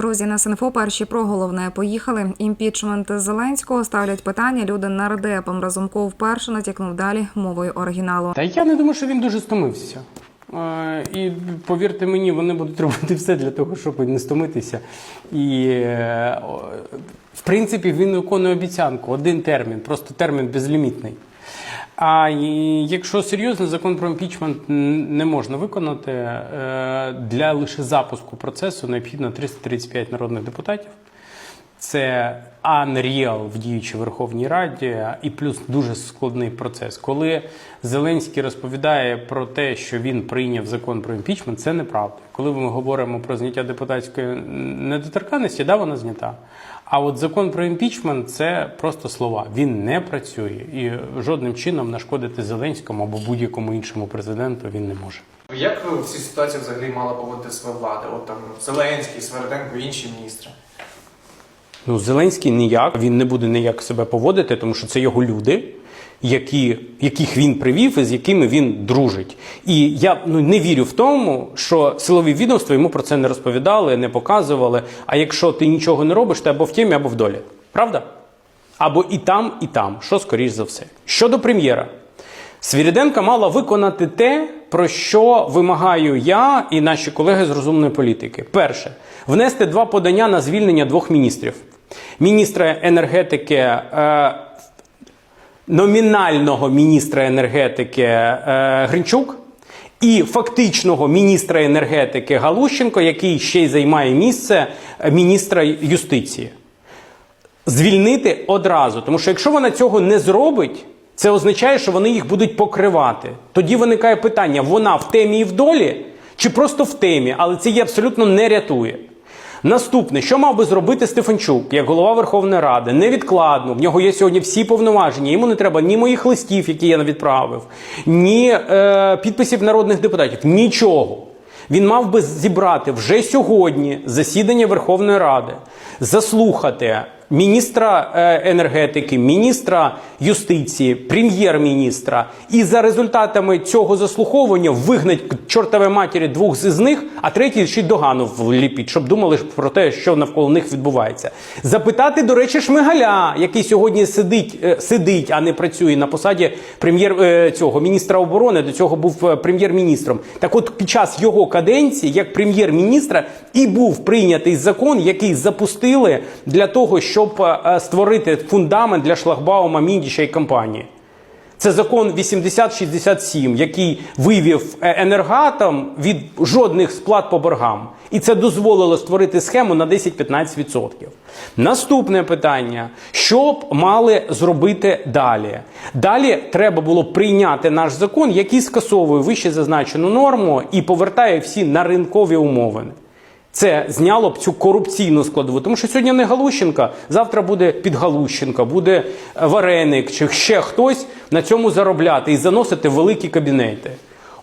Друзі, на Синфо перші про головне поїхали. Імпічмент Зеленського ставлять питання. Люди нардепом Разумков вперше натякнув далі мовою оригіналу. Та я не думаю, що він дуже стомився. І повірте мені, вони будуть робити все для того, щоб не стомитися. І е, в принципі він виконує обіцянку. Один термін, просто термін безлімітний. А якщо серйозно, закон про імпічмент не можна виконати е, для лише запуску процесу необхідно 335 народних депутатів. Це unreal в діючій Верховній Раді, і плюс дуже складний процес. Коли Зеленський розповідає про те, що він прийняв закон про імпічмент, це неправда. Коли ми говоримо про зняття депутатської недоторканності, да, вона знята. А от закон про імпічмент це просто слова. Він не працює і жодним чином нашкодити Зеленському або будь-якому іншому президенту він не може. Як в цій ситуації взагалі мала поводити своя влада? От там Зеленський, Сверденко, інші міністри. Ну, Зеленський ніяк, він не буде ніяк себе поводити, тому що це його люди, які, яких він привів і з якими він дружить. І я ну, не вірю в тому, що силові відомства йому про це не розповідали, не показували. А якщо ти нічого не робиш, ти або в темі, або в долі. Правда? Або і там, і там, що скоріш за все. Щодо прем'єра, Свіріденка мала виконати те, про що вимагаю я і наші колеги з розумної політики. Перше, внести два подання на звільнення двох міністрів: міністра енергетики. Е, Номінального міністра енергетики е, Гринчук і фактичного міністра енергетики Галущенко, який ще й займає місце е, міністра юстиції звільнити одразу. Тому що якщо вона цього не зробить, це означає, що вони їх будуть покривати. Тоді виникає питання: вона в темі і в долі, чи просто в темі, але це її абсолютно не рятує. Наступне, що мав би зробити Стефанчук як голова Верховної Ради, невідкладно. В нього є сьогодні всі повноваження. Йому не треба ні моїх листів, які я відправив, ні е, підписів народних депутатів, нічого. Він мав би зібрати вже сьогодні засідання Верховної Ради, заслухати міністра е, енергетики, міністра юстиції, прем'єр-міністра, і за результатами цього заслуховування вигнать к чортовій матері двох з них, а третій ще й догану вліпіть, щоб думали про те, що навколо них відбувається. Запитати, до речі, Шмигаля, який сьогодні сидить, е, сидить, а не працює на посаді прем'єр е, цього міністра оборони. До цього був прем'єр-міністром. Так, от під час його каденції, як прем'єр-міністра, і був прийнятий закон, який запустили для того, щоб е, створити фундамент для шлагбаума Міндіча і компанії. Це закон 8067, який вивів е, енергатом від жодних сплат по боргам. І це дозволило створити схему на 10-15%. Наступне питання: що б мали зробити далі? Далі треба було прийняти наш закон, який скасовує вище зазначену норму і повертає всі на ринкові умовини. Це зняло б цю корупційну складову, тому що сьогодні не Галущенка, завтра буде Підгалущенка, буде Вареник чи ще хтось на цьому заробляти і заносити великі кабінети.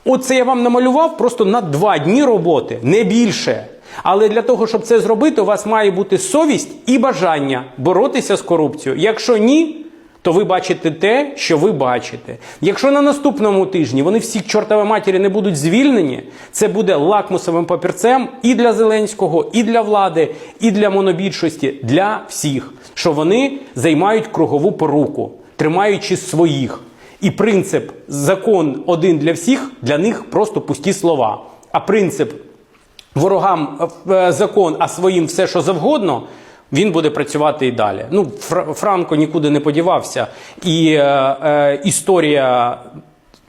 Оце я вам намалював просто на два дні роботи, не більше. Але для того, щоб це зробити, у вас має бути совість і бажання боротися з корупцією. Якщо ні, то ви бачите те, що ви бачите. Якщо на наступному тижні вони всі к чортовій матері не будуть звільнені, це буде лакмусовим папірцем і для Зеленського, і для влади, і для монобільшості, для всіх, що вони займають кругову поруку, тримаючи своїх. І принцип закон один для всіх для них просто пусті слова. А принцип ворогам е, закон, а своїм все, що завгодно. Він буде працювати і далі. Ну, Фр- Франко нікуди не подівався. І е, е, історія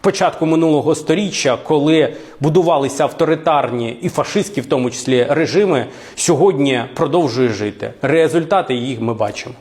початку минулого сторіччя, коли будувалися авторитарні і фашистські, в тому числі, режими, сьогодні продовжує жити. Результати їх ми бачимо.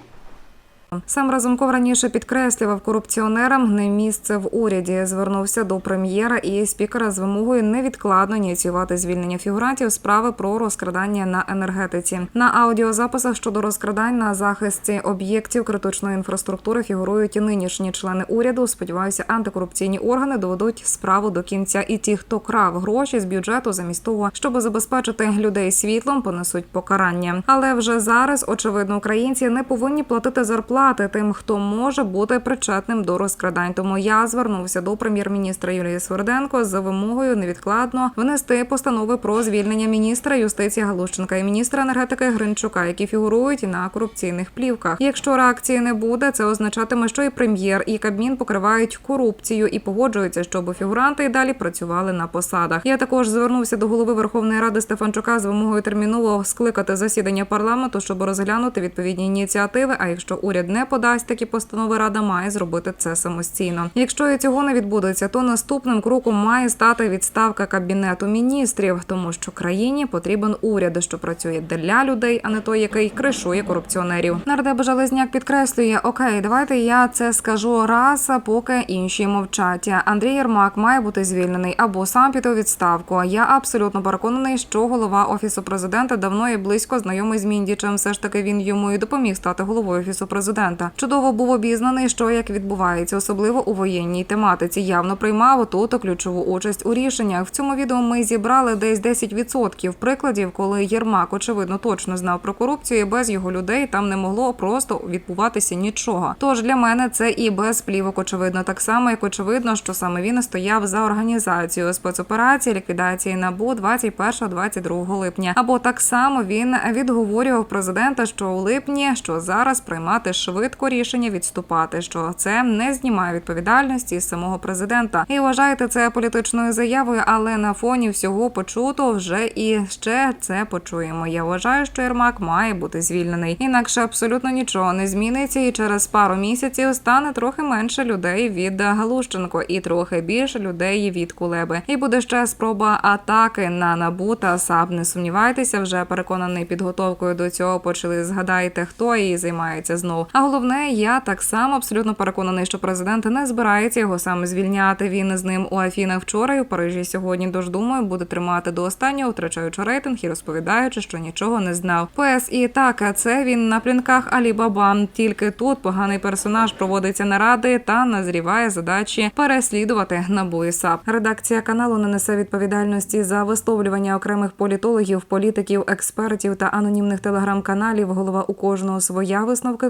Сам Разумков раніше підкреслював корупціонерам не місце в уряді. Звернувся до прем'єра і спікера з вимогою невідкладно ініціювати звільнення фігурантів справи про розкрадання на енергетиці. На аудіозаписах щодо розкрадань на захисті об'єктів критичної інфраструктури фігурують і нинішні члени уряду. Сподіваюся, антикорупційні органи доведуть справу до кінця. І ті, хто крав гроші з бюджету, замість того, щоб забезпечити людей світлом, понесуть покарання. Але вже зараз очевидно, українці не повинні платити зарплату відплати тим, хто може бути причетним до розкрадань. Тому я звернувся до прем'єр-міністра Юлії Сверденко з вимогою невідкладно внести постанови про звільнення міністра юстиції Галущенка і міністра енергетики Гринчука, які фігурують на корупційних плівках. Якщо реакції не буде, це означатиме, що і прем'єр, і Кабмін покривають корупцію і погоджуються, щоб фігуранти і далі працювали на посадах. Я також звернувся до голови Верховної Ради Стефанчука з вимогою терміново скликати засідання парламенту, щоб розглянути відповідні ініціативи. А якщо уряд не подасть такі постанови, рада має зробити це самостійно. Якщо і цього не відбудеться, то наступним кроком має стати відставка кабінету міністрів, тому що країні потрібен уряд, що працює для людей, а не той, який кришує корупціонерів. Нардеп Железняк підкреслює: Окей, давайте я це скажу раз, поки інші мовчать. Андрій Єрмак має бути звільнений або сам піти у відставку. Я абсолютно переконаний, що голова офісу президента давно і близько знайомий з Міндічем. Все ж таки він йому і допоміг стати головою офісу президента. Чудово був обізнаний, що як відбувається, особливо у воєнній тематиці. Явно приймав тут ключову участь у рішеннях. В цьому відео ми зібрали десь 10% прикладів, коли Єрмак очевидно точно знав про корупцію. і Без його людей там не могло просто відбуватися нічого. Тож для мене це і без плівок очевидно, так само як очевидно, що саме він стояв за організацію спецоперації ліквідації набу 21-22 липня. Або так само він відговорював президента, що у липні, що зараз приймати швидко рішення відступати, що це не знімає відповідальності з самого президента. І вважаєте це політичною заявою, але на фоні всього почуто вже і ще це почуємо. Я вважаю, що Єрмак має бути звільнений. Інакше абсолютно нічого не зміниться, і через пару місяців стане трохи менше людей від Галущенко і трохи більше людей від Кулеби. І буде ще спроба атаки на НАБУ та САП. Не сумнівайтеся, вже переконаний підготовкою до цього почали. Згадайте, хто її займається знов. А головне, я так само абсолютно переконаний, що президент не збирається його саме звільняти. Він з ним у Афінах вчора і в Парижі сьогодні. Тож думаю, буде тримати до останнього, втрачаючи рейтинг і розповідаючи, що нічого не знав. ПС і так, це він на плінках Алібаба. Тільки тут поганий персонаж проводиться наради та назріває задачі переслідувати НАБУ і САП. Редакція каналу не несе відповідальності за висловлювання окремих політологів, політиків, експертів та анонімних телеграм-каналів. Голова у кожного своя висновки.